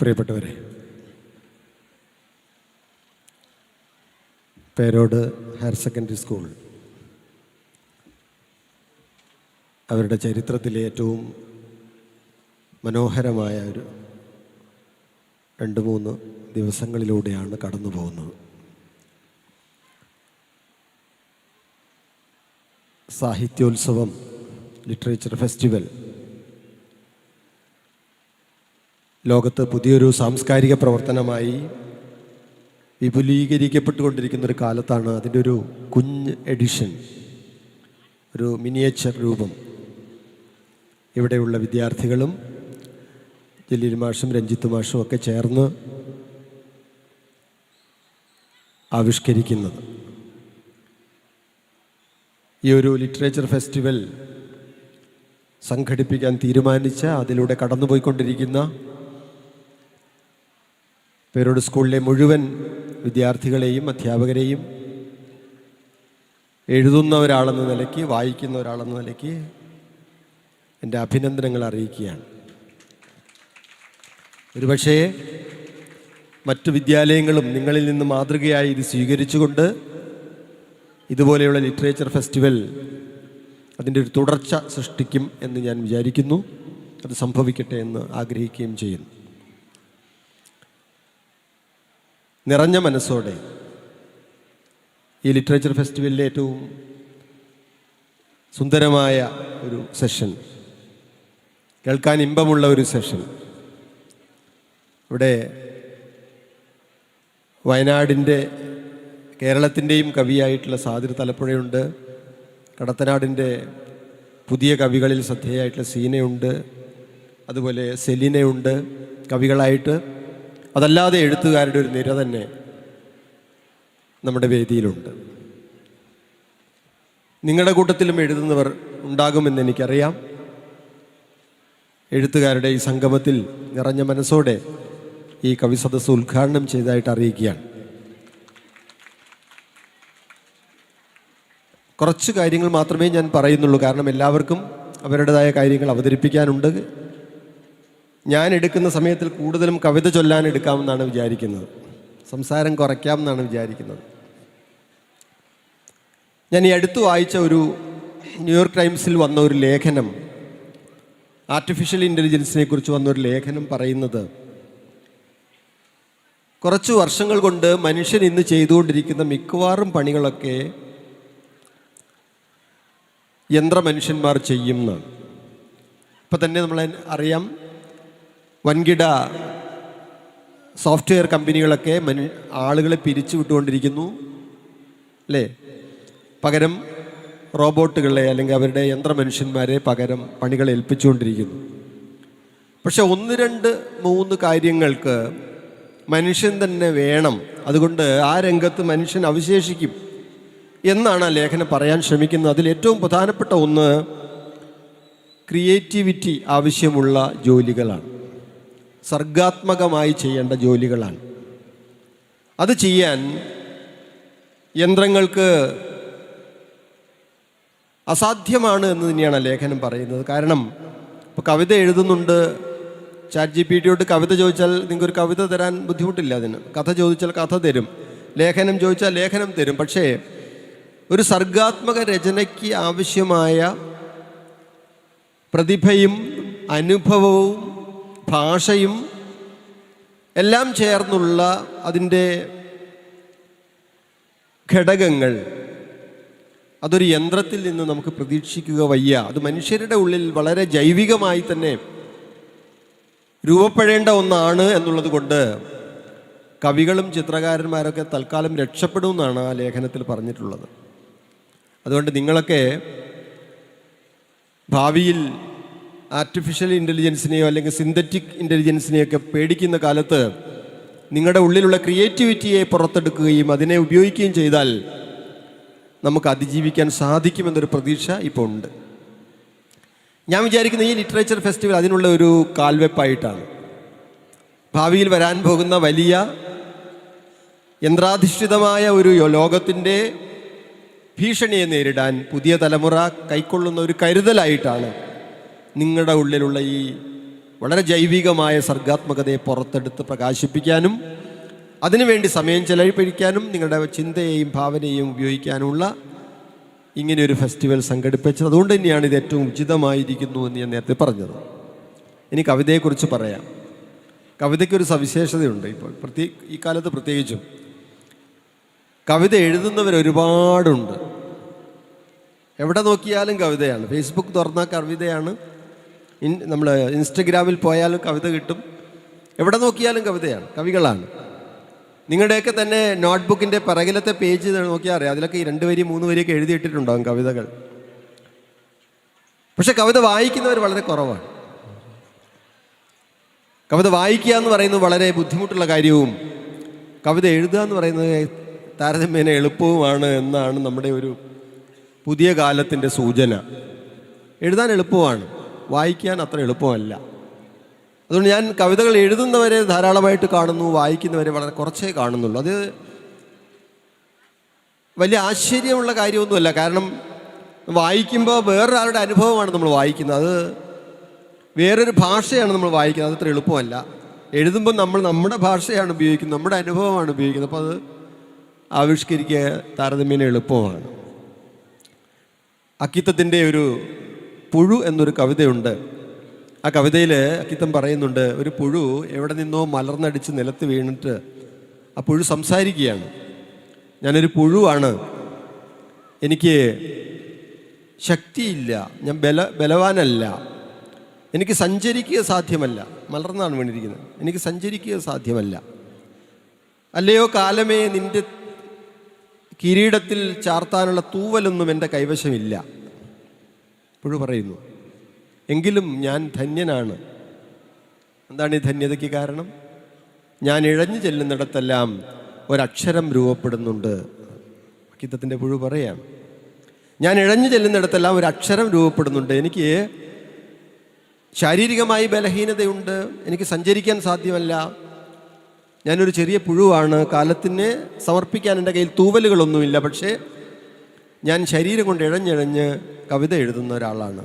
പ്രിയപ്പെട്ടവരെ പേരോട് higher secondary school അവരുടെ ചരിത്രത്തിലെ ഏറ്റവും മനോഹരമായ ഒരു രണ്ട് മൂന്ന് ദിവസങ്ങളിലൂടെയാണ് കടന്നു പോകുന്നത്. സാഹിത്യോത്സവം ലിറ്ററേച്ചർ ഫെസ്റ്റിവൽ ലോകത്ത് പുതിയൊരു സാംസ്കാരിക പ്രവർത്തനമായി വിപുലീകരിക്കപ്പെട്ടുകൊണ്ടിരിക്കുന്ന ഒരു കാലത്താണ് അതിന്റെ ഒരു കുഞ്ഞ് എഡിഷൻ ഒരു മിനിയേച്ചർ രൂപം. ഇവിടെയുള്ള വിദ്യാർത്ഥികളും ജലീൽ മാഷും രഞ്ജിത്ത് മാഷും ഒക്കെ ചേർന്ന് ആവിഷ്കരിക്കുന്നത്. ഈ ഒരു ലിറ്ററേച്ചർ ഫെസ്റ്റിവൽ സംഘടിപ്പിക്കാൻ തീരുമാനിച്ച അതിലൂടെ കടന്നുപോയിക്കൊണ്ടിരിക്കുന്ന പേരോട് സ്കൂളിലെ മുഴുവൻ വിദ്യാർത്ഥികളെയും അധ്യാപകരെയും എഴുതുന്ന ഒരാളെന്ന നിലയ്ക്ക് വായിക്കുന്ന ഒരാളെന്ന നിലയ്ക്ക് എന്റെ അഭിനന്ദനങ്ങൾ അറിയിക്കുകയാണ്. ഒരുപക്ഷേ മറ്റു വിദ്യാലയങ്ങളും നിങ്ങളിൽ നിന്ന് മാതൃകയായി ഇത് സ്വീകരിച്ചുകൊണ്ട് ഇതുപോലെയുള്ള ലിറ്ററേച്ചർ ഫെസ്റ്റിവൽ അതിന്റെ ഒരു തുടർച്ച സൃഷ്ടിക്കും എന്ന് ഞാൻ വിചാരിക്കുന്നു. അത് സംഭവിക്കട്ടെ എന്ന് ആഗ്രഹിക്കുകയും ചെയ്യുന്നു. നിറഞ്ഞ മനസ്സോടെ ഈ ലിറ്ററേച്ചർ ഫെസ്റ്റിവലിലെ ഏറ്റവും സുന്ദരമായ ഒരു സെഷൻ കേൾക്കാൻ ഇമ്പമുള്ള ഒരു സെഷൻ. ഇവിടെ വയനാടിന്റെ കേരളത്തിന്റെയും കവിയായിട്ടുള്ള സാദിർ തലപ്പുഴയുണ്ട്. കടത്തനാടിന്റെ പുതിയ കവികളിൽ ശ്രദ്ധേയായിട്ടുള്ള സീനയുണ്ട്. അതുപോലെ സെലിനയുണ്ട് കവികളായിട്ട്. അതല്ലാതെ എഴുത്തുകാരുടെ ഒരു നിര തന്നെ നമ്മുടെ വേദിയിലുണ്ട്. നിങ്ങളുടെ കൂട്ടത്തിലും എഴുതുന്നവർ ഉണ്ടാകുമെന്ന് എനിക്കറിയാം. എഴുത്തുകാരുടെ ഈ സംഗമത്തിൽ നിറഞ്ഞ മനസ്സോടെ ഈ കവി സദസ്സ് ഉദ്ഘാടനം ചെയ്തതായിട്ട് അറിയിക്കുകയാണ്. കുറച്ച് കാര്യങ്ങൾ മാത്രമേ ഞാൻ പറയുന്നുള്ളൂ. കാരണം എല്ലാവർക്കും അവരുടേതായ കാര്യങ്ങൾ അവതരിപ്പിക്കാനുണ്ട്. ഞാൻ എടുക്കുന്ന സമയത്തിൽ കൂടുതലും കവിത ചൊല്ലാൻ എടുക്കാമെന്നാണ് വിചാരിക്കുന്നത്. സംസാരം കുറയ്ക്കാമെന്നാണ് വിചാരിക്കുന്നത്. ഞാൻ ഈ അടുത്ത് വായിച്ച ഒരു ന്യൂയോർക്ക് ടൈംസിൽ വന്ന ഒരു ലേഖനം ആർട്ടിഫിഷ്യൽ ഇന്റലിജൻസിനെ കുറിച്ച് വന്ന ഒരു ലേഖനം പറയുന്നത് കുറച്ച് വർഷങ്ങൾ കൊണ്ട് മനുഷ്യൻ ഇന്ന് ചെയ്തുകൊണ്ടിരിക്കുന്ന മിക്കവാറും പണികളൊക്കെ യന്ത്രമനുഷ്യന്മാർ ചെയ്യും എന്നാണ് ഇപ്പം തന്നെ നമ്മൾ അറിയാം വൻകിട സോഫ്റ്റ്വെയർ കമ്പനികളൊക്കെ മനു ആളുകളെ പിരിച്ചു വിട്ടുകൊണ്ടിരിക്കുന്നു അല്ലേ? പകരം റോബോട്ടുകളെ അല്ലെങ്കിൽ അവരുടെ യന്ത്രമനുഷ്യന്മാരെ പകരം പണികൾ ഏൽപ്പിച്ചുകൊണ്ടിരിക്കുന്നു. പക്ഷെ ഒന്ന് രണ്ട് മൂന്ന് കാര്യങ്ങൾക്ക് മനുഷ്യൻ തന്നെ വേണം. അതുകൊണ്ട് ആ രംഗത്ത് മനുഷ്യൻ അവശേഷിക്കും എന്നാണ് ആ ലേഖനം പറയാൻ ശ്രമിക്കുന്നത്. അതിൽ ഏറ്റവും പ്രധാനപ്പെട്ട ഒന്ന് ക്രിയേറ്റിവിറ്റി ആവശ്യമുള്ള ജോലികളാണ്. സർഗാത്മകമായി ചെയ്യേണ്ട ജോലികളാണ്. അത് ചെയ്യാൻ യന്ത്രങ്ങൾക്ക് അസാധ്യമാണ് എന്ന് തന്നെയാണ് ലേഖനം പറയുന്നത്. കാരണം ഇപ്പോൾ കവിത എഴുതുന്നുണ്ട് ചാറ്റ് ജി പി ടിയോട് കവിത ചോദിച്ചാൽ നിങ്ങൾക്ക് ഒരു കവിത തരാൻ ബുദ്ധിമുട്ടില്ല അതിന്. കഥ ചോദിച്ചാൽ കഥ തരും. ലേഖനം ചോദിച്ചാൽ ലേഖനം തരും. പക്ഷേ ഒരു സർഗാത്മക രചനയ്ക്ക് ആവശ്യമായ പ്രതിഭയും അനുഭവവും ഭാഷയും എല്ലാം ചേർന്നുള്ള അതിന്റെ ഘടകങ്ങൾ അതൊരു യന്ത്രത്തിൽ നിന്ന് നമുക്ക് പ്രതീക്ഷിക്കുക വയ്യ. അത് മനുഷ്യരുടെ ഉള്ളിൽ വളരെ ജൈവികമായി തന്നെ രൂപപ്പെടേണ്ട ഒന്നാണ് എന്നുള്ളത് കൊണ്ട് കവികളും ചിത്രകാരന്മാരൊക്കെ തൽക്കാലം രക്ഷപ്പെടുമെന്നാണ് ആ ലേഖനത്തിൽ പറഞ്ഞിട്ടുള്ളത്. അതുകൊണ്ട് നിങ്ങളൊക്കെ ഭാവിയിൽ ആർട്ടിഫിഷ്യൽ ഇന്റലിജൻസിനെയോ അല്ലെങ്കിൽ സിന്തറ്റിക് ഇന്റലിജൻസിനെയൊക്കെ പേടിക്കുന്ന കാലത്ത് നിങ്ങളുടെ ഉള്ളിലുള്ള ക്രിയേറ്റിവിറ്റിയെ പുറത്തെടുക്കുകയും അതിനെ ഉപയോഗിക്കുകയും ചെയ്താൽ നമുക്ക് അതിജീവിക്കാൻ സാധിക്കുമെന്നൊരു പ്രതീക്ഷ ഇപ്പോൾ ഉണ്ട്. ഞാൻ വിചാരിക്കുന്ന ഈ ലിറ്ററേച്ചർ ഫെസ്റ്റിവൽ അതിനുള്ള ഒരു കാൽവെപ്പായിട്ടാണ്. ഭാവിയിൽ വരാൻ പോകുന്ന വലിയ യന്ത്രാധിഷ്ഠിതമായ ഒരു ലോകത്തിന്റെ ഭീഷണിയെ നേരിടാൻ പുതിയ തലമുറ കൈക്കൊള്ളുന്ന ഒരു കരുതലായിട്ടാണ് നിങ്ങളുടെ ഉള്ളിലുള്ള ഈ വളരെ ജൈവികമായ സർഗാത്മകതയെ പുറത്തെടുത്ത് പ്രകാശിപ്പിക്കാനും അതിനുവേണ്ടി സമയം ചെലവഴിപ്പിക്കാനും നിങ്ങളുടെ ചിന്തയെയും ഭാവനയെയും ഉപയോഗിക്കാനുമുള്ള ഇങ്ങനെ ഒരു ഫെസ്റ്റിവൽ സംഘടിപ്പിച്ചത്. അതുകൊണ്ട് തന്നെയാണ് ഇത് ഏറ്റവും ഉചിതമായിരിക്കുന്നു എന്ന് ഞാൻ നേരത്തെ പറഞ്ഞത്. ഇനി കവിതയെക്കുറിച്ച് പറയാം. കവിതയ്ക്കൊരു സവിശേഷതയുണ്ട് ഇപ്പോൾ. പ്രത്യേക ഈ കാലത്ത് പ്രത്യേകിച്ചും. കവിത എഴുതുന്നവർ ഒരുപാടുണ്ട്. എവിടെ നോക്കിയാലും കവിതയാണ്. ഫേസ്ബുക്ക് തുറന്ന കവിതയാണ്. നമ്മൾ ഇൻസ്റ്റഗ്രാമിൽ പോയാലും കവിത കിട്ടും. എവിടെ നോക്കിയാലും കവിതയാണ് കവികളാണ്. നിങ്ങളുടെയൊക്കെ തന്നെ നോട്ട്ബുക്കിന്റെ പിറകിലത്തെ പേജ് നോക്കിയാൽ അറിയാം. അതിലൊക്കെ ഈ രണ്ട് വരി മൂന്ന് വരിയൊക്കെ എഴുതിയിട്ടിട്ടുണ്ടാകും കവിതകൾ? പക്ഷെ കവിത വായിക്കുന്നവർ വളരെ കുറവാണ്. കവിത വായിക്കുക എന്ന് പറയുന്നത് വളരെ ബുദ്ധിമുട്ടുള്ള കാര്യവും കവിത എഴുതുക എന്ന് പറയുന്നത് താരതമ്യേന എളുപ്പവുമാണ് എന്നാണ് നമ്മുടെ ഒരു പുതിയ കാലത്തിന്റെ സൂചന. എഴുതാൻ എളുപ്പമാണ്. വായിക്കാൻ അത്ര എളുപ്പമല്ല. അതുകൊണ്ട് ഞാൻ കവിതകൾ എഴുതുന്നവരെ ധാരാളമായിട്ട് കാണുന്നു വായിക്കുന്നവരെ വളരെ കുറച്ചേ കാണുന്നുള്ളൂ. അത് വലിയ ആശ്ചര്യമുള്ള കാര്യമൊന്നുമല്ല. കാരണം വായിക്കുമ്പോൾ വേറൊരാളുടെ അനുഭവമാണ് നമ്മൾ വായിക്കുന്നത്. അത് വേറൊരു ഭാഷയാണ് നമ്മൾ വായിക്കുന്നത്. അതത്ര എളുപ്പമല്ല. എഴുതുമ്പോൾ നമ്മൾ നമ്മുടെ ഭാഷയാണ് ഉപയോഗിക്കുന്നത് നമ്മുടെ അനുഭവമാണ് ഉപയോഗിക്കുന്നത്. അപ്പോൾ അത് ആവിഷ്കരിക്കുക താരതമ്യേന എളുപ്പമാണ്. അക്കിത്തത്തിന്റെ ഒരു പുഴു എന്നൊരു കവിതയുണ്ട്. ആ കവിതയിൽ അക്കിത്തം പറയുന്നുണ്ട് ഒരു പുഴു എവിടെ നിന്നോ മലർന്നടിച്ച് നിലത്ത് വീണിട്ട് ആ പുഴു സംസാരിക്കുകയാണ്. ഞാനൊരു പുഴുവാണ്. എനിക്ക് ശക്തിയില്ല. ഞാൻ ബല ബലവാനല്ല. എനിക്ക് സഞ്ചരിക്കുക സാധ്യമല്ല. മലർന്നാണ് വീണിരിക്കുന്നത്. എനിക്ക് സഞ്ചരിക്കുക സാധ്യമല്ല. അല്ലയോ കാലമേ നിന്റെ കിരീടത്തിൽ ചാർത്താനുള്ള തൂവലൊന്നും എന്റെ കൈവശമില്ല. പുഴു പറയുന്നു. എങ്കിലും ഞാൻ ധന്യനാണ്. എന്താണ് ഈ ധന്യതയ്ക്ക് കാരണം? ഞാൻ ഇഴഞ്ഞു ചെല്ലുന്നിടത്തെല്ലാം ഒരക്ഷരം രൂപപ്പെടുന്നുണ്ട്. ഗീതത്തിന്റെ പുഴു പറയാം. ഞാൻ ഇഴഞ്ഞു ചെല്ലുന്നിടത്തെല്ലാം ഒരു അക്ഷരം രൂപപ്പെടുന്നുണ്ട്. എനിക്ക് ശാരീരികമായി ബലഹീനതയുണ്ട്. എനിക്ക് സഞ്ചരിക്കാൻ സാധ്യമല്ല. ഞാനൊരു ചെറിയ പുഴുവാണ്. കാലത്തിന് സമർപ്പിക്കാൻ എന്റെ കയ്യിൽ തൂവലുകളൊന്നുമില്ല. പക്ഷേ ഞാൻ ശരീരം കൊണ്ട് ഇഴഞ്ഞിഴഞ്ഞ് കവിത എഴുതുന്ന ഒരാളാണ്.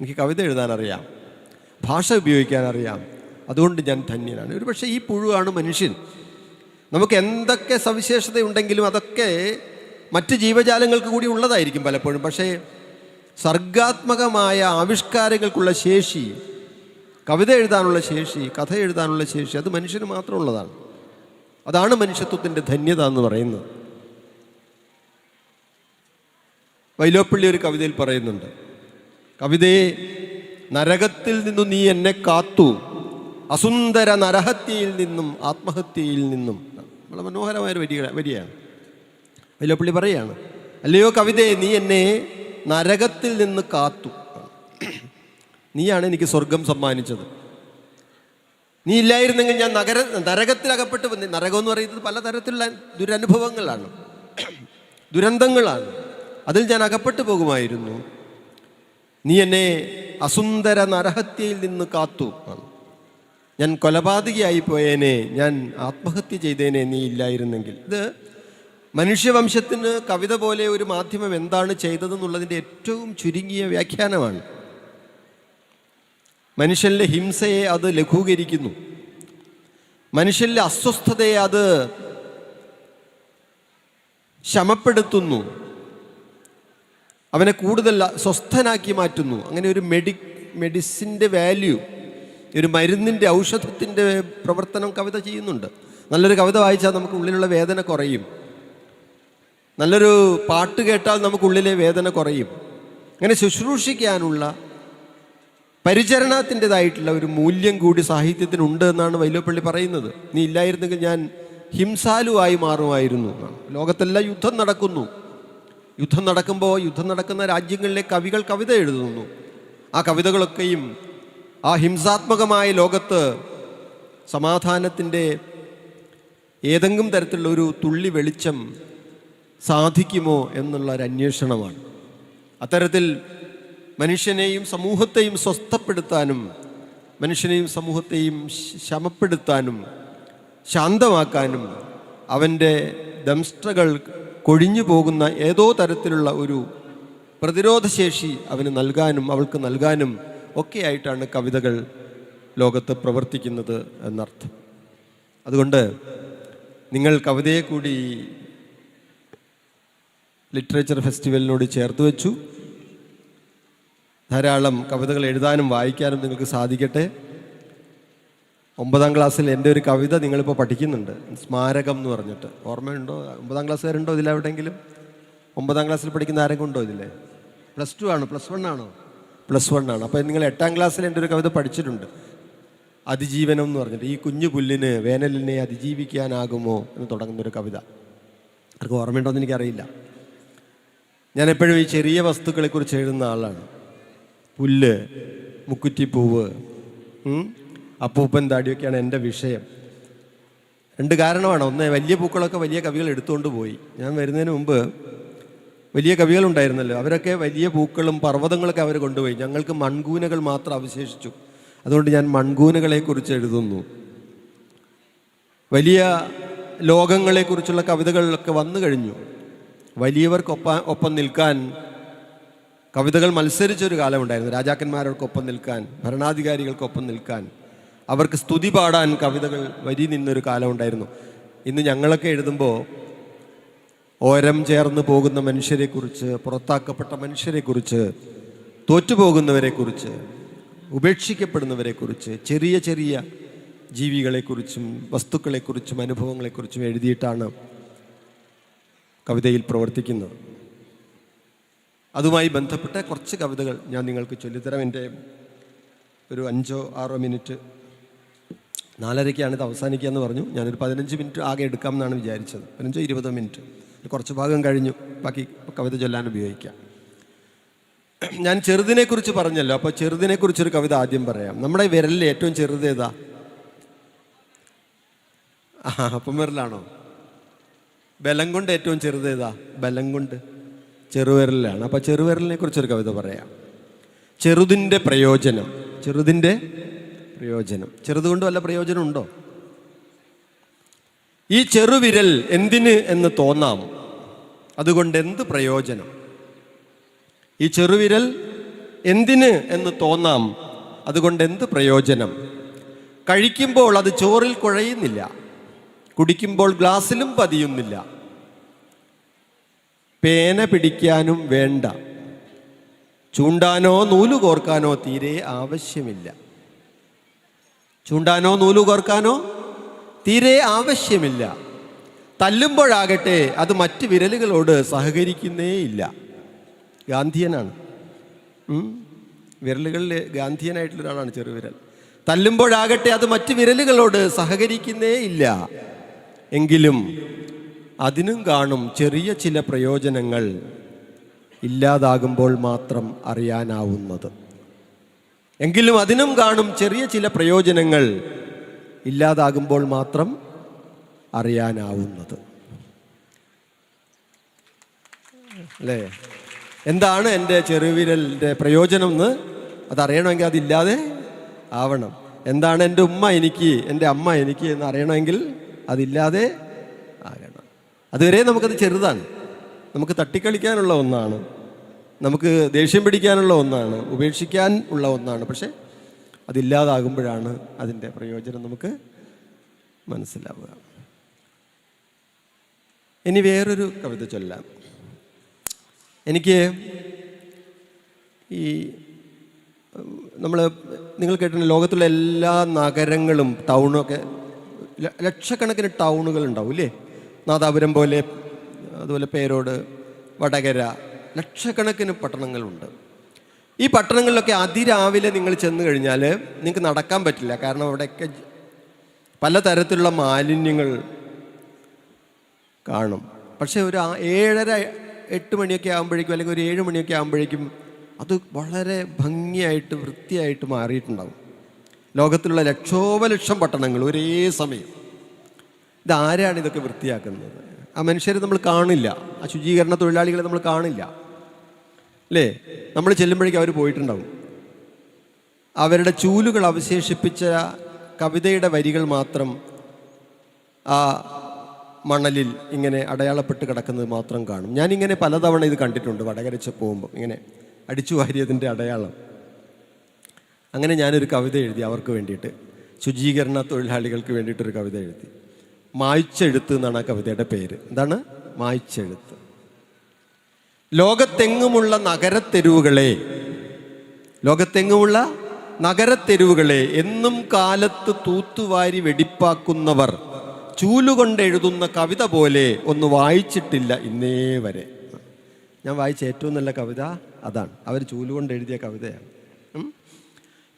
എനിക്ക് കവിത എഴുതാനറിയാം. ഭാഷ ഉപയോഗിക്കാൻ അറിയാം അതുകൊണ്ട് ഞാൻ ധന്യനാണ്. ഒരു പക്ഷേ ഈ പുഴുവാണ് മനുഷ്യൻ. നമുക്ക് എന്തൊക്കെ സവിശേഷത ഉണ്ടെങ്കിലും അതൊക്കെ മറ്റ് ജീവജാലങ്ങൾക്ക് കൂടി ഉള്ളതായിരിക്കും പലപ്പോഴും. പക്ഷേ സർഗാത്മകമായ ആവിഷ്കാരങ്ങൾക്കുള്ള ശേഷി കവിത എഴുതാനുള്ള ശേഷി കഥ എഴുതാനുള്ള ശേഷി അത് മനുഷ്യന് മാത്രമുള്ളതാണ്. അതാണ് മനുഷ്യത്വത്തിന്റെ ധന്യത എന്ന് പറയുന്നത്. വൈലോപ്പള്ളി ഒരു കവിതയിൽ പറയുന്നുണ്ട്. കവിതയെ നരകത്തിൽ നിന്നും നീ എന്നെ കാത്തു. അസുന്ദര നരഹത്യയിൽ നിന്നും ആത്മഹത്യയിൽ നിന്നും. വളരെ മനോഹരമായൊരു വരിക വരിയാണ്. വൈലോപ്പള്ളി പറയാണ് അല്ലയോ കവിതയെ നീ എന്നെ നരകത്തിൽ നിന്ന് കാത്തു. നീയാണ് എനിക്ക് സ്വർഗം സമ്മാനിച്ചത്. നീ ഇല്ലായിരുന്നെങ്കിൽ ഞാൻ നഗര നരകത്തിലകപ്പെട്ട് നരകം എന്ന് പറയുന്നത് പലതരത്തിലുള്ള ദുരനുഭവങ്ങളാണ്. ദുരന്തങ്ങളാണ്. അതിൽ ഞാൻ അകപ്പെട്ടു പോകുമായിരുന്നു. നീ എന്നെ അസുന്ദര നരഹത്യയിൽ നിന്ന് കാത്തു. ഞാൻ കൊലപാതകയായി പോയേനെ ഞാൻ ആത്മഹത്യ ചെയ്തേനെ നീ ഇല്ലായിരുന്നെങ്കിൽ. ഇത് മനുഷ്യവംശത്തിന് കവിത പോലെ ഒരു മാധ്യമം എന്താണ് ചെയ്തതെന്നുള്ളതിന്റെ ഏറ്റവും ചുരുങ്ങിയ വ്യാഖ്യാനമാണ്. മനുഷ്യന്റെ ഹിംസയെ അത് ലഘൂകരിക്കുന്നു. മനുഷ്യന്റെ അസ്വസ്ഥതയെ അത് ശമപ്പെടുത്തുന്നു. അവനെ കൂടുതൽ സ്വസ്ഥനാക്കി മാറ്റുന്നു. അങ്ങനെ ഒരു മെഡി മെഡിസിന്റെ വാല്യൂ ഒരു മരുന്നിന്റെ ഔഷധത്തിന്റെ പ്രവർത്തനം കവിത ചെയ്യുന്നുണ്ട്. നല്ലൊരു കവിത വായിച്ചാൽ നമുക്ക് ഉള്ളിലുള്ള വേദന കുറയും. നല്ലൊരു പാട്ട് കേട്ടാൽ നമുക്കുള്ളിലെ വേദന കുറയും. അങ്ങനെ ശുശ്രൂഷിക്കാനുള്ള പരിചരണത്തിന്റെതായിട്ടുള്ള ഒരു മൂല്യം കൂടി സാഹിത്യത്തിനുണ്ട് എന്നാണ് വൈലോപ്പള്ളി പറയുന്നത്. നീ ഇല്ലായിരുന്നെങ്കിൽ ഞാൻ ഹിംസാലുവായി മാറുമായിരുന്നു എന്നാണ്. ലോകത്തെല്ലാം യുദ്ധം നടക്കുന്നു. യുദ്ധം നടക്കുമ്പോൾ യുദ്ധം നടക്കുന്ന രാജ്യങ്ങളിലെ കവികൾ കവിത എഴുതുന്നു. ആ കവിതകളൊക്കെയും ആ ഹിംസാത്മകമായ ലോകത്ത് സമാധാനത്തിന്റെ ഏതെങ്കിലും തരത്തിലുള്ള ഒരു തുള്ളി വെളിച്ചം സാധിക്കുമോ എന്നുള്ള ഒരു അന്വേഷണമാണ്. അത്തരത്തിൽ മനുഷ്യനെയും സമൂഹത്തെയും സ്വസ്ഥപ്പെടുത്താനും മനുഷ്യനെയും സമൂഹത്തെയും ശമപ്പെടുത്താനും ശാന്തമാക്കാനും അവന്റെ ദംഷ്ട്രകൾ കൊഴിഞ്ഞു പോകുന്ന ഏതോ തരത്തിലുള്ള ഒരു പ്രതിരോധശേഷി അവന് നൽകാനും അവൾക്ക് നൽകാനും ഒക്കെയായിട്ടാണ് കവിതകൾ ലോകത്ത് പ്രവർത്തിക്കുന്നത് എന്നർത്ഥം. അതുകൊണ്ട് നിങ്ങൾ കവിതയെ കൂടി ലിറ്ററേച്ചർ ഫെസ്റ്റിവലിനോട് ചേർത്ത് വെച്ചു. ധാരാളം കവിതകൾ എഴുതാനും വായിക്കാനും നിങ്ങൾക്ക് സാധിക്കട്ടെ. ഒമ്പതാം ക്ലാസ്സിൽ എന്റെ ഒരു കവിത നിങ്ങളിപ്പോൾ പഠിക്കുന്നുണ്ട് സ്മാരകം എന്ന് പറഞ്ഞിട്ട്. ഓർമ്മയുണ്ടോ? ഒമ്പതാം ക്ലാസ്സുകാരുണ്ടോ ഇതിലെവിടെയെങ്കിലും? ഒമ്പതാം ക്ലാസ്സിൽ പഠിക്കുന്ന ആരെങ്കിലും ഉണ്ടോ ഇതില്ലേ പ്ലസ് ടു ആണ്? പ്ലസ് വൺ ആണോ? പ്ലസ് വൺ ആണ്. അപ്പോൾ നിങ്ങൾ എട്ടാം ക്ലാസ്സിൽ എന്റെ ഒരു കവിത പഠിച്ചിട്ടുണ്ട്. അതിജീവനം എന്ന് പറഞ്ഞിട്ട്. ഈ കുഞ്ഞു പുല്ലിന് വേനലിനെ അതിജീവിക്കാനാകുമോ എന്ന് തുടങ്ങുന്ന ഒരു കവിത. അവർക്ക് ഓർമ്മയുണ്ടോ എന്ന് എനിക്കറിയില്ല. ഞാൻ എപ്പോഴും ഈ ചെറിയ വസ്തുക്കളെക്കുറിച്ച് എഴുതുന്ന ആളാണ്. പുല്ല് മുക്കുറ്റിപ്പൂവ് അപ്പൂപ്പൻ താടിയൊക്കെയാണ് എന്റെ വിഷയം. രണ്ട് കാരണമാണ്. ഒന്ന് വലിയ പൂക്കളൊക്കെ വലിയ കവികൾ എടുത്തുകൊണ്ട് പോയി. ഞാൻ വരുന്നതിന് മുമ്പ് വലിയ കവികളുണ്ടായിരുന്നല്ലോ അവരൊക്കെ വലിയ പൂക്കളും പർവതങ്ങളൊക്കെ അവർ കൊണ്ടുപോയി. ഞങ്ങൾക്ക് മൺകൂനകൾ മാത്രം അവശേഷിച്ചു. അതുകൊണ്ട് ഞാൻ മൺകൂനകളെക്കുറിച്ച് എഴുതുന്നു. വലിയ ലോകങ്ങളെക്കുറിച്ചുള്ള കവിതകളൊക്കെ വന്നു കഴിഞ്ഞു. വലിയവർക്കൊപ്പം ഒപ്പം നിൽക്കാൻ കവിതകൾ മത്സരിച്ചൊരു കാലമുണ്ടായിരുന്നു. രാജാക്കന്മാരോടൊപ്പം നിൽക്കാൻ ഭരണാധികാരികൾക്കൊപ്പം നിൽക്കാൻ. അവർക്ക് സ്തുതി പാടാൻ കവിതകൾ വരി നിന്നൊരു കാലമുണ്ടായിരുന്നു ഇന്ന് ഞങ്ങളൊക്കെ എഴുതുമ്പോൾ ഓരം ചേർന്ന് പോകുന്ന മനുഷ്യരെക്കുറിച്ച് പുറത്താക്കപ്പെട്ട മനുഷ്യരെക്കുറിച്ച് തോറ്റുപോകുന്നവരെക്കുറിച്ച് ഉപേക്ഷിക്കപ്പെടുന്നവരെക്കുറിച്ച് ചെറിയ ചെറിയ ജീവികളെക്കുറിച്ചും വസ്തുക്കളെക്കുറിച്ചും അനുഭവങ്ങളെക്കുറിച്ചും എഴുതിയിട്ടാണ് കവിതയിൽ പ്രവർത്തിക്കുന്നത്. അതുമായി ബന്ധപ്പെട്ട കുറച്ച് കവിതകൾ ഞാൻ നിങ്ങൾക്ക് ചൊല്ലിത്തരാം. എന്റെ ഒരു അഞ്ചോ ആറോ മിനിറ്റ് നാലരയ്ക്കാണ് ഇത് അവസാനിക്കുക എന്ന് പറഞ്ഞു. ഞാനൊരു പതിനഞ്ച് മിനിറ്റ് ആകെ എടുക്കാം എന്നാണ് വിചാരിച്ചത്. പതിനഞ്ചോ ഇരുപതോ മിനിറ്റ്. കുറച്ച് ഭാഗം കഴിഞ്ഞു. ബാക്കി കവിത ചൊല്ലാൻ ഉപയോഗിക്കാം. ഞാൻ ചെറുതിനെക്കുറിച്ച് പറഞ്ഞല്ലോ. അപ്പോൾ ചെറുതിനെക്കുറിച്ചൊരു കവിത ആദ്യം പറയാം. നമ്മുടെ വിരലിൽ ഏറ്റവും ചെറുത് ഏതാ? ആ അപ്പം വിരലാണോ? ബലം കൊണ്ട് ഏറ്റവും ചെറുത് ഏതാ? ബലം കൊണ്ട് ചെറുവിരലിലാണ്. അപ്പോൾ ചെറുവിരലിനെ കുറിച്ചൊരു കവിത പറയാം. ചെറുതിന്റെ പ്രയോജനം. ചെറുതിന്റെ പ്രയോജനം. ചെറുതുകൊണ്ട് വല്ല പ്രയോജനം ഉണ്ടോ ഈ ചെറുവിരൽ എന്തിന് എന്ന് തോന്നാം അതുകൊണ്ട് എന്ത് പ്രയോജനം? ഈ ചെറുവിരൽ എന്തിന് എന്ന് തോന്നാം? അതുകൊണ്ട് എന്ത് പ്രയോജനം? കഴിക്കുമ്പോൾ അത് ചോറിൽ കുഴയുന്നില്ല. കുടിക്കുമ്പോൾ ഗ്ലാസ്സിലും പതിയുന്നില്ല. പേന പിടിക്കാനും വേണ്ട. ചൂണ്ടാനോ നൂലു കോർക്കാനോ തീരെ ആവശ്യമില്ല. ചൂണ്ടാനോ നൂലു കോർക്കാനോ? തീരെ ആവശ്യമില്ല. തല്ലുമ്പോഴാകട്ടെ അത് മറ്റ് വിരലുകളോട് സഹകരിക്കുന്നേയില്ല ഗാന്ധിയനാണ്. വിരലുകളിൽ ഗാന്ധിയനായിട്ടുള്ള ഒരാളാണ് ചെറുവിരൽ തല്ലുമ്പോഴാകട്ടെ അത് മറ്റ് വിരലുകളോട് സഹകരിക്കുന്നേയില്ല എങ്കിലും അതിനും കാണും ചെറിയ ചില പ്രയോജനങ്ങൾ ഇല്ലാതാകുമ്പോൾ മാത്രം അറിയാനാവുന്നത്. എങ്കിലും അതിനും കാണും ചെറിയ ചില പ്രയോജനങ്ങൾ ഇല്ലാതാകുമ്പോൾ മാത്രം അറിയാനാവുന്നത്. അല്ലേ? എന്താണ് എന്റെ ചെറുവിരലിന്റെ പ്രയോജനം എന്ന് അതറിയണമെങ്കിൽ അതില്ലാതെ ആവണം. എന്താണ് എന്റെ ഉമ്മ എനിക്ക് എന്റെ അമ്മ എനിക്ക് എന്ന് അറിയണമെങ്കിൽ അതില്ലാതെ ആകണം. അതുവരെ നമുക്കത് ചെറുതാണ്. നമുക്ക് തട്ടിക്കളിക്കാനുള്ള ഒന്നാണ്. നമുക്ക് ദേഷ്യം പിടിക്കാനുള്ള ഒന്നാണ് ഉപേക്ഷിക്കാൻ ഉള്ള ഒന്നാണ്. പക്ഷേ അതില്ലാതാകുമ്പോഴാണ് അതിന്റെ പ്രയോജനം നമുക്ക് മനസ്സിലാവുക. ഇനി വേറൊരു കവിത ചൊല്ലാം. എനിക്ക് ഈ നമ്മൾ നിങ്ങൾ കേട്ടിട്ടുണ്ട് ലോകത്തുള്ള എല്ലാ നഗരങ്ങളും ടൗണും ഒക്കെ ലക്ഷക്കണക്കിന് ടൗണുകൾ ഉണ്ടാവും ഇല്ലേ? നാദാപുരം പോലെ അതുപോലെ പേരോട് വടകര ലക്ഷക്കണക്കിന് പട്ടണങ്ങളുണ്ട്. ഈ പട്ടണങ്ങളിലൊക്കെ അതിരാവിലെ നിങ്ങൾ ചെന്ന് കഴിഞ്ഞാൽ നിങ്ങൾക്ക് നടക്കാൻ പറ്റില്ല. കാരണം അവിടെയൊക്കെ പലതരത്തിലുള്ള മാലിന്യങ്ങൾ കാണും. പക്ഷേ ഒരു ഏഴര എട്ട് മണിയൊക്കെ ആകുമ്പോഴേക്കും അല്ലെങ്കിൽ ഒരു ഏഴ് മണിയൊക്കെ ആകുമ്പോഴേക്കും അത് വളരെ ഭംഗിയായിട്ട് വൃത്തിയായിട്ട് മാറിയിട്ടുണ്ടാകും ലോകത്തിലുള്ള ലക്ഷോപലക്ഷം പട്ടണങ്ങൾ ഒരേ സമയം. ഇതാരാണ് ഇതൊക്കെ വൃത്തിയാക്കുന്നത്? ആ മനുഷ്യരെ നമ്മൾ കാണില്ല. ആ ശുചീകരണ തൊഴിലാളികളെ നമ്മൾ കാണില്ല. അല്ലേ? നമ്മൾ ചെല്ലുമ്പോഴേക്കും അവർ പോയിട്ടുണ്ടാവും. അവരുടെ ചൂലുകൾ അവശേഷിപ്പിച്ച കവിതയുടെ വരികൾ മാത്രം ആ മണലിൽ ഇങ്ങനെ അടയാളപ്പെട്ട് കിടക്കുന്നത് മാത്രം കാണും. ഞാനിങ്ങനെ പലതവണ ഇത് കണ്ടിട്ടുണ്ട് വടകരച്ച് പോകുമ്പോൾ ഇങ്ങനെ അടിച്ചു വാരിയതിന്റെ അടയാളം. അങ്ങനെ ഞാനൊരു കവിത എഴുതി അവർക്ക് വേണ്ടിയിട്ട്. ശുചീകരണ തൊഴിലാളികൾക്ക് വേണ്ടിയിട്ടൊരു കവിത എഴുതി. മായ്ച്ചെഴുത്ത് എന്നാണ് ആ കവിതയുടെ പേര്. എന്താണ്? മായ്ച്ചെഴുത്ത്. ലോകത്തെങ്ങുമുള്ള നഗരത്തെരുവുകളെ ലോകത്തെങ്ങുമുള്ള നഗരത്തെരുവുകളെ എന്നും കാലത്ത് തൂത്തുവാരി വെടിപ്പാക്കുന്നവർ ചൂലുകൊണ്ട് എഴുതുന്ന കവിത പോലെ ഒന്ന് വായിച്ചിട്ടില്ല ഇന്നേ വരെ. ഞാൻ വായിച്ച ഏറ്റവും നല്ല കവിത അതാണ്. അവർ ചൂലുകൊണ്ട് എഴുതിയ കവിതയാണ്.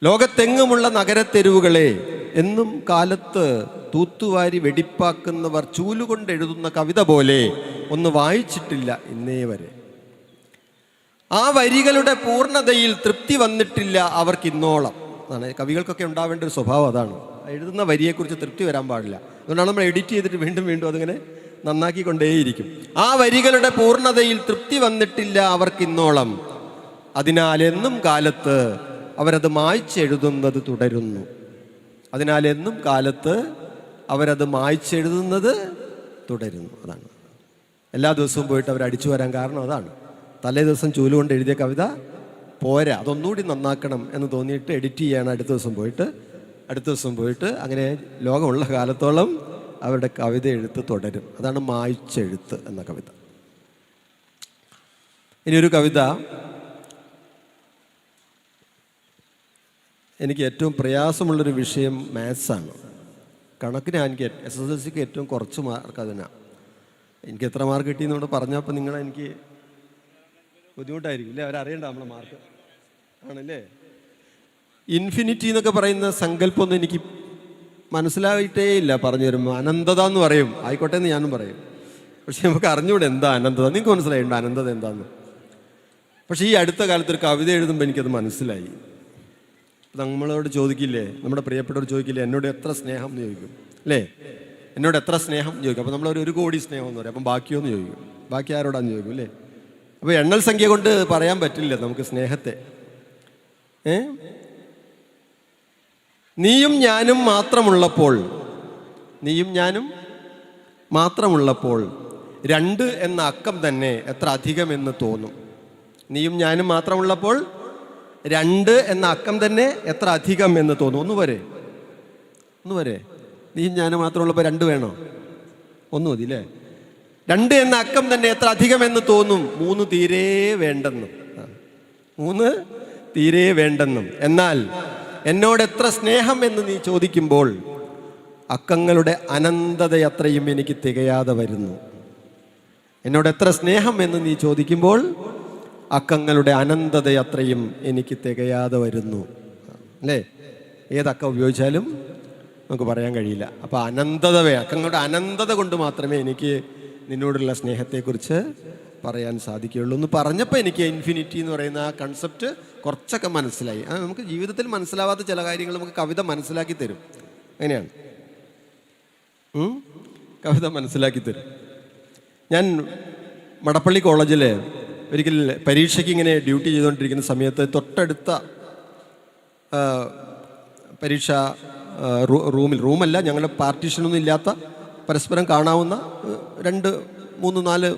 ലോകത്തെങ്ങുമുള്ള നഗരത്തെരുവുകളെ എന്നും കാലത്ത് തൂത്തുവാരി വെടിപ്പാക്കുന്നവർ ചൂലുകൊണ്ട് എഴുതുന്ന കവിത പോലെ ഒന്ന് വായിച്ചിട്ടില്ല ഇന്നേ വരെ. ആ വരികളുടെ പൂർണതയിൽ തൃപ്തി വന്നിട്ടില്ല അവർക്ക് ഇന്നോളം. എന്നാണ് കവികൾക്കൊക്കെ ഉണ്ടാവേണ്ട ഒരു സ്വഭാവം അതാണ്. എഴുതുന്ന വരിയെക്കുറിച്ച് തൃപ്തി വരാൻ പാടില്ല. അതുകൊണ്ടാണ് നമ്മൾ എഡിറ്റ് ചെയ്തിട്ട് വീണ്ടും വീണ്ടും അതിങ്ങനെ നന്നാക്കിക്കൊണ്ടേയിരിക്കും. ആ വരികളുടെ പൂർണതയിൽ തൃപ്തി വന്നിട്ടില്ല അവർക്ക് ഇന്നോളം. അതിനാൽ എന്നും കാലത്ത് അവരത് മായ്ച്ചെഴുതുന്നത് തുടരുന്നു. അതിനാൽ എന്നും കാലത്ത് അവരത് മായ്ച്ചെഴുതുന്നത് തുടരുന്നു. അതാണ്. എല്ലാ ദിവസവും പോയിട്ട് അവർ അടിച്ചു വരാൻ കാരണം അതാണ്. തലേ ദിവസം ചൂലുകൊണ്ട് എഴുതിയ കവിത പോരാ അതൊന്നുകൂടി നന്നാക്കണം എന്ന് തോന്നിയിട്ട് എഡിറ്റ് ചെയ്യാണ് അടുത്ത ദിവസം പോയിട്ട്. അടുത്ത ദിവസം പോയിട്ട് അങ്ങനെ ലോകമുള്ള കാലത്തോളം അവരുടെ കവിത എഴുത്ത് തുടരും. അതാണ് മായ്ച്ചെഴുത്ത് എന്ന കവിത. ഇനിയൊരു കവിത എനിക്ക് ഏറ്റവും പ്രയാസമുള്ളൊരു വിഷയം മാത്സാണ് കണക്കിന് എനിക്ക് എസ് എസ് എൽ സിക്ക് ഏറ്റവും കുറച്ച് മാർക്ക് അതിനാണ് എനിക്ക് എത്ര മാർക്ക് കിട്ടിയെന്നോട് പറഞ്ഞപ്പോൾ നിങ്ങൾ എനിക്ക് ബുദ്ധിമുട്ടായിരിക്കും അല്ലേ അവരറിയണ്ട നമ്മളെ മാർക്ക് ആണല്ലേ? ഇൻഫിനിറ്റി എന്നൊക്കെ പറയുന്ന സങ്കല്പമൊന്നും എനിക്ക് മനസ്സിലായിട്ടേ ഇല്ല. പറഞ്ഞു തരുമ്പോൾ അനന്തത എന്ന് പറയും. ആയിക്കോട്ടെ എന്ന് ഞാനും പറയും. പക്ഷെ നമുക്ക് അറിഞ്ഞൂടെ എന്താ അനന്തത? നിങ്ങൾക്ക് മനസ്സിലായിട്ടുണ്ട് അനന്തത എന്താന്ന്? പക്ഷേ ഈ അടുത്ത കാലത്ത് ഒരു കവിത എഴുതുമ്പോൾ എനിക്കത് മനസ്സിലായി. നമ്മളോട് ചോദിക്കില്ലേ? നമ്മുടെ പ്രിയപ്പെട്ടവർ ചോദിക്കില്ലേ എന്നോട് എത്ര സ്നേഹം? എന്ന് ചോദിക്കും. അല്ലേ? എന്നോട് എത്ര സ്നേഹം? എന്ന് ചോദിക്കും. അപ്പോൾ നമ്മളൊരു ഒരു കോടി സ്നേഹം എന്ന് പറയും. അപ്പം ബാക്കിയോന്ന് ചോദിക്കും. ബാക്കി ആരോടാന്ന് ചോദിക്കും അല്ലേ? അപ്പോൾ എണ്ണൽ സംഖ്യ കൊണ്ട് പറയാൻ പറ്റില്ല നമുക്ക് സ്നേഹത്തെ. ഏ? നീയും ഞാനും മാത്രമുള്ളപ്പോൾ നീയും ഞാനും മാത്രമുള്ളപ്പോൾ രണ്ട് എന്ന അക്കം തന്നെ എത്ര അധികമെന്ന് തോന്നും. നീയും ഞാനും മാത്രമുള്ളപ്പോൾ രണ്ട് എന്ന അക്കം തന്നെ എത്ര അധികം എന്ന് തോന്നും ഒന്ന് വരെ. ഒന്ന് വരെ. നീ ഞാനും മാത്രമുള്ളപ്പോൾ രണ്ട് വേണോ? ഒന്ന് മതി അല്ലേ രണ്ട് എന്ന അക്കം തന്നെ എത്ര അധികം എന്ന് തോന്നും? മൂന്ന് തീരെ വേണ്ടെന്നും. മൂന്ന് തീരെ വേണ്ടെന്നും. എന്നാൽ എന്നോട് എത്ര സ്നേഹം എന്ന് നീ ചോദിക്കുമ്പോൾ അക്കങ്ങളുടെ അനന്തത അത്രയും എനിക്ക് തികയാതെ വരുന്നു. എന്നോട് എത്ര സ്നേഹം എന്ന് നീ ചോദിക്കുമ്പോൾ അക്കങ്ങളുടെ അനന്തത അത്രയും എനിക്ക് തികയാതെ വരുന്നു. അല്ലേ? ഏതക്കം ഉപയോഗിച്ചാലും നമുക്ക് പറയാൻ കഴിയില്ല. അപ്പോൾ അനന്തത അക്കങ്ങളുടെ അനന്തത കൊണ്ട് മാത്രമേ എനിക്ക് നിന്നോടുള്ള സ്നേഹത്തെക്കുറിച്ച് പറയാൻ സാധിക്കുകയുള്ളൂ എന്ന് പറഞ്ഞപ്പോൾ എനിക്ക് ഇൻഫിനിറ്റി എന്ന് പറയുന്ന ആ കൺസെപ്റ്റ് കുറച്ചൊക്കെ മനസ്സിലായി. അത് നമുക്ക് ജീവിതത്തിൽ മനസ്സിലാവാത്ത ചില കാര്യങ്ങൾ നമുക്ക് കവിത മനസ്സിലാക്കി തരും. അങ്ങനെയാണ്? കവിത മനസ്സിലാക്കി തരും. ഞാൻ മടപ്പള്ളി കോളേജിൽ ഒരിക്കൽ പരീക്ഷയ്ക്ക് ഇങ്ങനെ ഡ്യൂട്ടി ചെയ്തുകൊണ്ടിരിക്കുന്ന സമയത്ത് തൊട്ടടുത്ത പരീക്ഷ റൂമിൽ റൂമല്ല ഞങ്ങളുടെ പാർട്ടീഷനൊന്നും ഇല്ലാത്ത പരസ്പരം കാണാവുന്ന രണ്ട് മൂന്ന് നാല്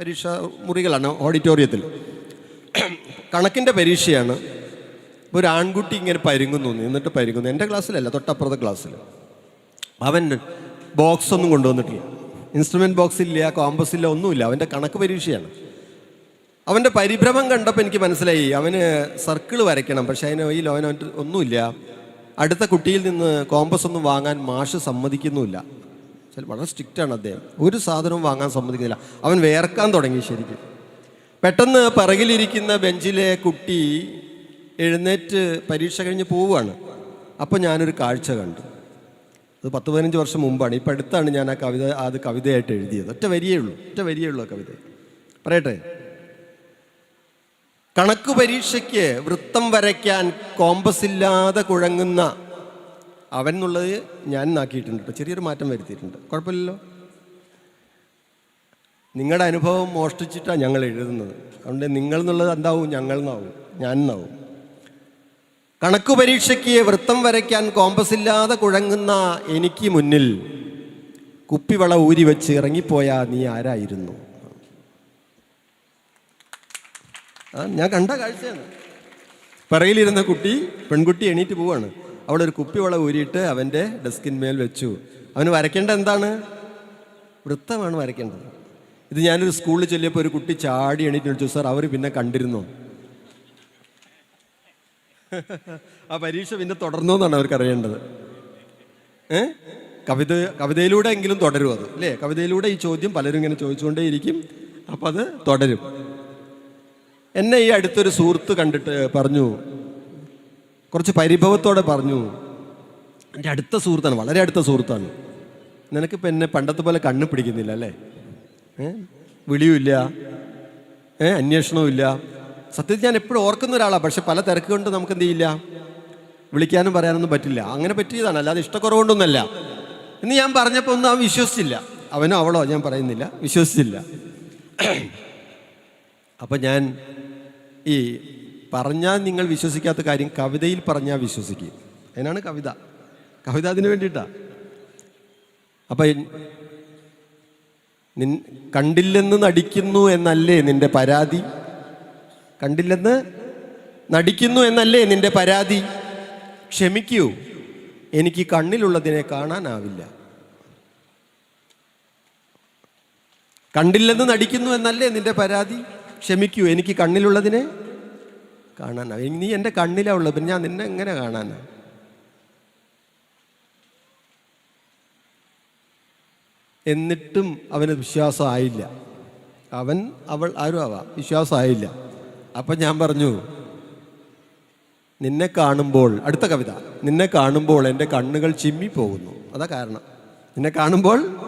പരീക്ഷ മുറികളാണ് ഓഡിറ്റോറിയത്തിൽ. കണക്കിന്റെ പരീക്ഷയാണ്. ഒരു ആൺകുട്ടി ഇങ്ങനെ പരുങ്ങുന്നു നിന്നിട്ട് പരുങ്ങുന്നു. എന്റെ ക്ലാസ്സിലല്ല തൊട്ടപ്പുറത്തെ ക്ലാസ്സിൽ. അവൻ ബോക്സ് ഒന്നും കൊണ്ടുവന്നിട്ടില്ല. ഇൻസ്ട്രുമെന്റ് ബോക്സ് ഇല്ല കോമ്പസ് ഇല്ല ഒന്നുമില്ല. അവന്റെ കണക്ക് പരീക്ഷയാണ്. അവന്റെ പരിഭ്രമം കണ്ടപ്പോൾ എനിക്ക് മനസ്സിലായി. അവന് സർക്കിൾ വരയ്ക്കണം. പക്ഷെ അതിന് ഈ അവന്റെ ഒന്നുമില്ല. അടുത്ത കുട്ടിയിൽ നിന്ന് കോമ്പസ് ഒന്നും വാങ്ങാൻ മാഷ് സമ്മതിക്കുന്നുമില്ല. വളരെ സ്ട്രിക്റ്റ് ആണ് അദ്ദേഹം. ഒരു സാധനവും വാങ്ങാൻ സമ്മതിക്കുന്നില്ല. അവൻ വേർക്കാൻ തുടങ്ങി ശരിക്കും. പെട്ടെന്ന് പിറകിലിരിക്കുന്ന ബെഞ്ചിലെ കുട്ടി എഴുന്നേറ്റ് പരീക്ഷ കഴിഞ്ഞ് പോവുകയാണ്. അപ്പോൾ ഞാനൊരു കാഴ്ച കണ്ടു. അത് പത്ത് പതിനഞ്ച് വർഷം മുമ്പാണ്. ഇപ്പം അടുത്താണ് ഞാൻ ആ കവിത അത് കവിതയായിട്ട് എഴുതിയത്. ഒറ്റ വരിയേ ഉള്ളൂ. ഒറ്റ വരിയേ ഉള്ളൂ ആ കവിത. പറയട്ടെ? കണക്ക് പരീക്ഷയ്ക്ക് വൃത്തം വരയ്ക്കാൻ കോമ്പസ് ഇല്ലാതെ കുഴങ്ങുന്ന അവൻ എന്നുള്ളത് ഞാൻ നാക്കിയിട്ടുണ്ട് ചെറിയൊരു മാറ്റം വരുത്തിയിട്ടുണ്ട്. കുഴപ്പമില്ലല്ലോ? നിങ്ങളുടെ അനുഭവം മോഷ്ടിച്ചിട്ടാണ് ഞങ്ങൾ എഴുതുന്നത്. അതുകൊണ്ട് നിങ്ങൾ എന്നുള്ളത് എന്താവും? ഞങ്ങൾ എന്നാവും. ഞാൻ എന്നാവും. കണക്ക് പരീക്ഷയ്ക്ക് വൃത്തം വരയ്ക്കാൻ കോമ്പസ് ഇല്ലാതെ കുഴങ്ങുന്ന എനിക്ക് മുന്നിൽ കുപ്പിവള ഊരി വെച്ച് ഇറങ്ങിപ്പോയാ നീ ആരായിരുന്നു ആ ഞാൻ കണ്ട കാഴ്ചയാണ്. പറയിലിരുന്ന കുട്ടി പെൺകുട്ടി എണീറ്റ് പോവാണ്. അവിടെ ഒരു കുപ്പിവള ഊരിയിട്ട് അവന്റെ ഡെസ്കിന്മേൽ വെച്ചു. അവന് വരയ്ക്കേണ്ട എന്താണ്? വൃത്തമാണ് വരയ്ക്കേണ്ടത്. ഇത് ഞാനൊരു സ്കൂളിൽ ചൊല്ലിയപ്പോൾ ഒരു കുട്ടി ചാടി എണീറ്റ് വിളിച്ചു സാർ അവർ പിന്നെ കണ്ടിരുന്നു. ആ പരീക്ഷ പിന്നെ തുടർന്നു എന്നാണ് അവർക്ക് അറിയേണ്ടത്. ഏ? കവിത കവിതയിലൂടെ എങ്കിലും തുടരും അത് അല്ലേ? കവിതയിലൂടെ ഈ ചോദ്യം പലരും ഇങ്ങനെ ചോദിച്ചുകൊണ്ടേയിരിക്കും. അപ്പം അത് തുടരും. എന്നെ ഈ അടുത്തൊരു സുഹൃത്ത് കണ്ടിട്ട് പറഞ്ഞു കുറച്ച് പരിഭവത്തോടെ പറഞ്ഞു എന്റെ അടുത്ത സുഹൃത്താണ് വളരെ അടുത്ത സുഹൃത്താണ്. നിനക്കിപ്പോൾ എന്നെ പണ്ടത്തെ പോലെ കണ്ണ് പിടിക്കുന്നില്ല അല്ലേ? ഏ? വിളിയുമില്ല ഏ? അന്വേഷണവും ഇല്ല. സത്യത്തിൽ ഞാൻ എപ്പോഴും ഓർക്കുന്ന ഒരാളാണ് പക്ഷെ പല തിരക്ക് കൊണ്ട് നമുക്ക് എന്ത് ചെയ്യില്ല? വിളിക്കാനും പറയാനൊന്നും പറ്റില്ല. അങ്ങനെ പറ്റിയതാണ് അല്ലാതെ ഇഷ്ടക്കുറവുകൊണ്ടൊന്നല്ല എന്ന് ഞാൻ പറഞ്ഞപ്പോൾ ഒന്നും അവൻ വിശ്വസിച്ചില്ല. അവനോ അവളോ ഞാൻ പറയുന്നില്ല വിശ്വസിച്ചില്ല. അപ്പം ഞാൻ ഈ പറഞ്ഞാൽ നിങ്ങൾ വിശ്വസിക്കാത്ത കാര്യം കവിതയിൽ പറഞ്ഞാൽ വിശ്വസിക്കും. അതിനാണ് കവിത. കവിത അതിന് വേണ്ടിയിട്ടാണ് അപ്പം നിൻ കണ്ടില്ലെന്ന് നടിക്കുന്നു എന്നല്ലേ നിന്റെ പരാതി? കണ്ടില്ലെന്ന് നടിക്കുന്നു എന്നല്ലേ നിന്റെ പരാതി? ക്ഷമിക്കൂ എനിക്ക് കണ്ണിലുള്ളതിനെ കാണാനാവില്ല. കണ്ടില്ലെന്ന് നടിക്കുന്നു എന്നല്ലേ നിന്റെ പരാതി? ക്ഷമിക്കൂ എനിക്ക് കണ്ണിലുള്ളതിനെ കാണാനാവും നീ എന്റെ കണ്ണിലാണ് ഉള്ളത് പിന്നെ ഞാൻ നിന്നെ എങ്ങനെ കാണാനാ? എന്നിട്ടും അവന് വിശ്വാസമായില്ല അവൻ അവൾ ആരും ആവാം. വിശ്വാസമായില്ല അപ്പം ഞാൻ പറഞ്ഞു നിന്നെ കാണുമ്പോൾ അടുത്ത കവിത നിന്നെ കാണുമ്പോൾ എന്റെ കണ്ണുകൾ ചിമ്മിപ്പോകുന്നു. അതാ കാരണം. നിന്നെ കാണുമ്പോൾ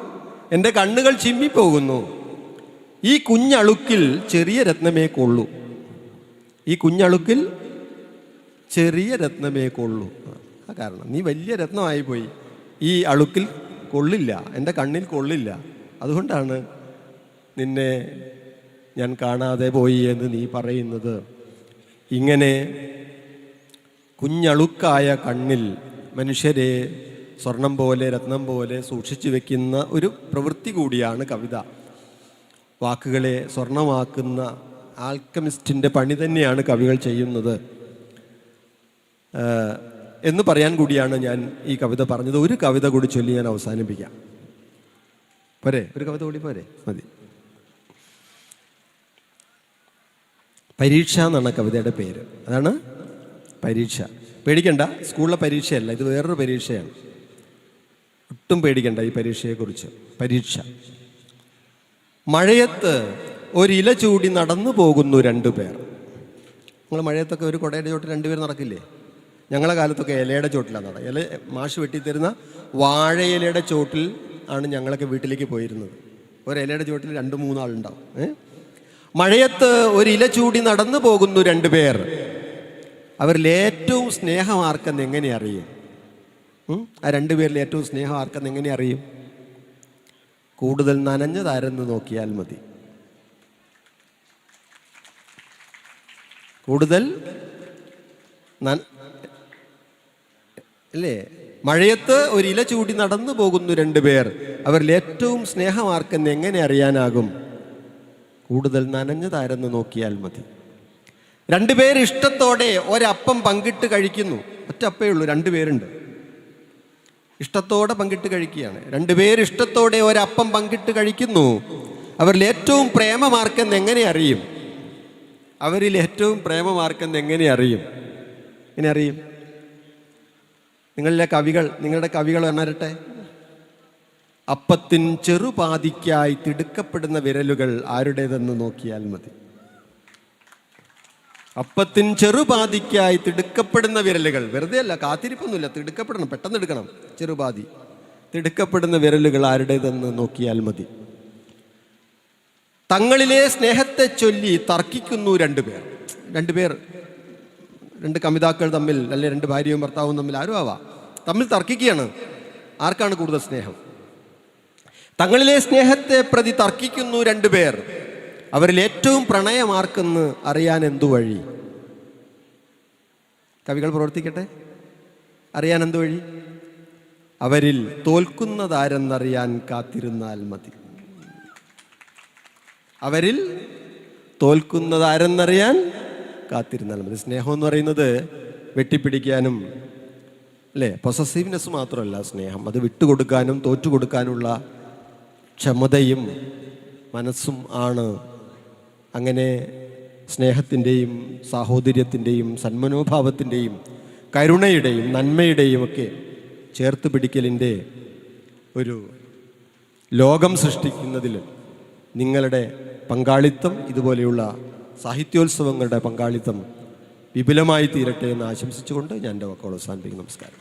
എന്റെ കണ്ണുകൾ ചിമ്മിപ്പോകുന്നു. ഈ കുഞ്ഞളുക്കിൽ ചെറിയ രത്നമേ കൊള്ളൂ ഈ കുഞ്ഞളുക്കിൽ ചെറിയ രത്നമേ കൊള്ളൂ ആ കാരണം നീ വലിയ രത്നമായി പോയി. ഈ അളുക്കിൽ കൊള്ളില്ല എന്റെ കണ്ണിൽ കൊള്ളില്ല. അതുകൊണ്ടാണ് നിന്നെ ഞാൻ കാണാതെ പോയി എന്ന് നീ പറയുന്നത്. ഇങ്ങനെ കുഞ്ഞളുക്കായ കണ്ണിൽ മനുഷ്യരെ സ്വർണം പോലെ രത്നം പോലെ സൂക്ഷിച്ചു വെക്കുന്ന ഒരു പ്രവൃത്തി കൂടിയാണ് കവിത. വാക്കുകളെ സ്വർണമാക്കുന്ന ആൽക്കമിസ്റ്റിന്റെ പണി തന്നെയാണ് കവികൾ ചെയ്യുന്നത്. എന്ന് പറയാൻ കൂടിയാണ് ഞാൻ ഈ കവിത പറഞ്ഞത്. ഒരു കവിത കൂടി ചൊല്ലി ഞാൻ അവസാനിപ്പിക്കാം. പോരെ? ഒരു കവിത കൂടി പോരെ? മതി. പരീക്ഷ എന്നാണ് കവിതയുടെ പേര്. അതാണ് പരീക്ഷ. പേടിക്കണ്ട സ്കൂളിലെ പരീക്ഷയല്ല ഇത് വേറൊരു പരീക്ഷയാണ്. ഒട്ടും പേടിക്കണ്ട ഈ പരീക്ഷയെക്കുറിച്ച്. പരീക്ഷ. മഴയത്ത് ഒരില ചൂടി നടന്നു പോകുന്നു രണ്ടു പേർ. നിങ്ങൾ മഴയത്തൊക്കെ ഒരു കുടയുടെ ചോട്ടിൽ രണ്ടുപേർ നടക്കില്ലേ? ഞങ്ങളുടെ കാലത്തൊക്കെ ഇലയുടെ ചോട്ടിലാണ് നട. ഇല മാഷ് വെട്ടിത്തരുന്ന വാഴയിലയുടെ ചോട്ടിൽ ആണ് ഞങ്ങളൊക്കെ വീട്ടിലേക്ക് പോയിരുന്നത്. ഒരു ഇലയുടെ ചോട്ടിൽ രണ്ട് മൂന്നാളുണ്ടാവും. ഏ? മഴയത്ത് ഒരു ഇല ചൂടി നടന്നു പോകുന്നു രണ്ടു പേർ. അവരിൽ ഏറ്റവും സ്നേഹം ആർക്കെന്ന് എങ്ങനെ അറിയും? ആ രണ്ടുപേരിൽ ഏറ്റവും സ്നേഹം ആർക്കെന്ന് എങ്ങനെ അറിയും? കൂടുതൽ നനഞ്ഞതാരെന്ന് നോക്കിയാൽ മതി. കൂടുതൽ അല്ലേ മഴയത്ത് ഒരു ഇല ചൂടി നടന്നു പോകുന്നു രണ്ടുപേർ അവരിൽ ഏറ്റവും സ്നേഹമാർക്കെന്ന് എങ്ങനെ അറിയാനാകും? കൂടുതൽ നനഞ്ഞതാരെന്ന് നോക്കിയാൽ മതി. രണ്ടുപേർ ഇഷ്ടത്തോടെ ഒരപ്പം പങ്കിട്ട് കഴിക്കുന്നു. ഒറ്റപ്പേ ഉള്ളൂ രണ്ടുപേരുണ്ട് ഇഷ്ടത്തോടെ പങ്കിട്ട് കഴിക്കുകയാണ്. രണ്ടുപേർ ഇഷ്ടത്തോടെ ഒരപ്പം പങ്കിട്ട് കഴിക്കുന്നു. അവരിൽ ഏറ്റവും പ്രേമമാർക്കെന്ന് എങ്ങനെ അറിയും? അവരിൽ ഏറ്റവും പ്രേമമാർക്കെന്ന് എങ്ങനെ അറിയും? എങ്ങനെ അറിയും? നിങ്ങളിലെ കവികൾ നിങ്ങളുടെ കവികൾ എണ്ണരട്ടെ അപ്പത്തിൻ ചെറുപാതിക്കായി തിടുക്കപ്പെടുന്ന വിരലുകൾ ആരുടേതെന്ന് നോക്കിയാൽ മതി. അപ്പത്തിൻ ചെറുപാതിക്കായി തിടുക്കപ്പെടുന്ന വിരലുകൾ. വെറുതെ അല്ല കാത്തിരിപ്പൊന്നുമില്ല. തിടുക്കപ്പെടണം പെട്ടെന്ന് എടുക്കണം. ചെറുപാതി. തിടുക്കപ്പെടുന്ന വിരലുകൾ ആരുടേതെന്ന് നോക്കിയാൽ മതി. തങ്ങളിലെ സ്നേഹത്തെ ചൊല്ലി തർക്കിക്കുന്നു രണ്ടുപേർ രണ്ടുപേർ രണ്ട് കമിതാക്കൾ തമ്മിൽ അല്ലെ രണ്ട് ഭാര്യയും ഭർത്താവും തമ്മിൽ ആരും ആവാം? തമ്മിൽ തർക്കിക്കുകയാണ്. ആർക്കാണ് കൂടുതൽ സ്നേഹം? തങ്ങളിലെ സ്നേഹത്തെ പ്രതി തർക്കിക്കുന്നു രണ്ടുപേർ അവരിൽ ഏറ്റവും പ്രണയമാർക്കെന്ന് അറിയാൻ എന്തു വഴി? കവികൾ പ്രവർത്തിക്കട്ടെ. അറിയാൻ എന്തു വഴി? അവരിൽ തോൽക്കുന്നതാരെന്നറിയാൻ കാത്തിരുന്നാൽ മതി. അവരിൽ തോൽക്കുന്നതാരെന്നറിയാൻ കാത്തിരുന്നാൽ മതി. സ്നേഹം എന്ന് പറയുന്നത് വെട്ടിപ്പിടിക്കാനും അല്ലേ? പൊസസീവ്നെസ് മാത്രമല്ല സ്നേഹം. അത് വിട്ടുകൊടുക്കാനും തോറ്റുകൊടുക്കാനുള്ള ക്ഷമതയും മനസ്സും ആണ് അങ്ങനെ സ്നേഹത്തിന്റെയും സാഹോദര്യത്തിന്റെയും സന്മനോഭാവത്തിന്റെയും കരുണയുടെയും നന്മയുടെയും ഒക്കെ ചേർത്ത് പിടിക്കലിന്റെ ഒരു ലോകം സൃഷ്ടിക്കുന്നതിൽ നിങ്ങളുടെ പങ്കാളിത്തം ഇതുപോലെയുള്ള സാഹിത്യോത്സവങ്ങളുടെ പങ്കാളിത്തം വിപുലമായി തീരട്ടെ എന്ന് ആശംസിച്ചുകൊണ്ട് ഞാൻ എന്റെ വാക്കുകൾ അവസാനിപ്പിക്കും നമസ്കാരം.